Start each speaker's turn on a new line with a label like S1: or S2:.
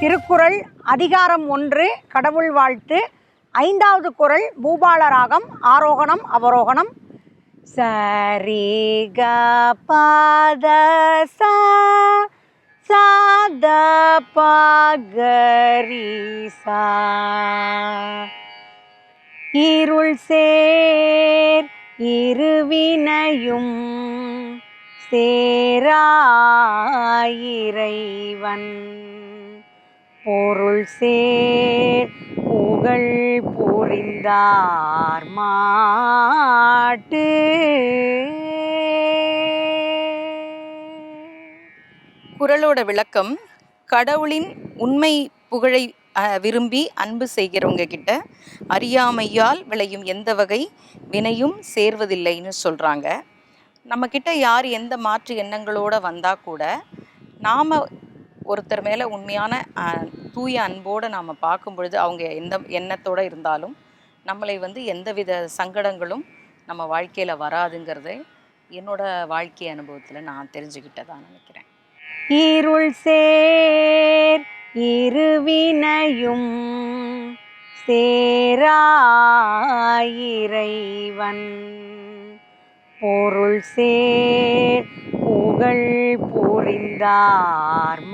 S1: திருக்குறள் அதிகாரம் ஒன்று கடவுள் வாழ்த்து ஐந்தாவது குரல் பூபால ராகம் ஆரோகணம் அவரோகணம் சரிக பாத சாத இருள் சேர் இருவினையும் இறைவன் பொருள் சேர் புகழ் புரிந்தார் மாட்டு
S2: குரலோட விளக்கம் கடவுளின் உண்மை புகழை விரும்பி அன்பு செய்கிறவங்க கிட்ட அறியாமையால் விளையும் எந்த வகை வினையும் சேர்வதில்லைன்னு சொல்கிறாங்க நம்மக்கிட்ட யார் எந்த மாற்று எண்ணங்களோடு வந்தால் கூட நாம் ஒருத்தர் மேலே உண்மையான தூய அன்போடு நாம் பார்க்கும் பொழுது அவங்க எந்த எண்ணத்தோடு இருந்தாலும் நம்மளை வந்து எந்தவித சங்கடங்களும் நம்ம வாழ்க்கையில் வராதுங்கிறது என்னோட வாழ்க்கை அனுபவத்தில் நான் தெரிஞ்சுக்கிட்டதான் நினைக்கிறேன்
S1: இருள் சேர் இருவினையும் சேராயிரைவன் பொருள் சேர் புகழ் புரிந்தார்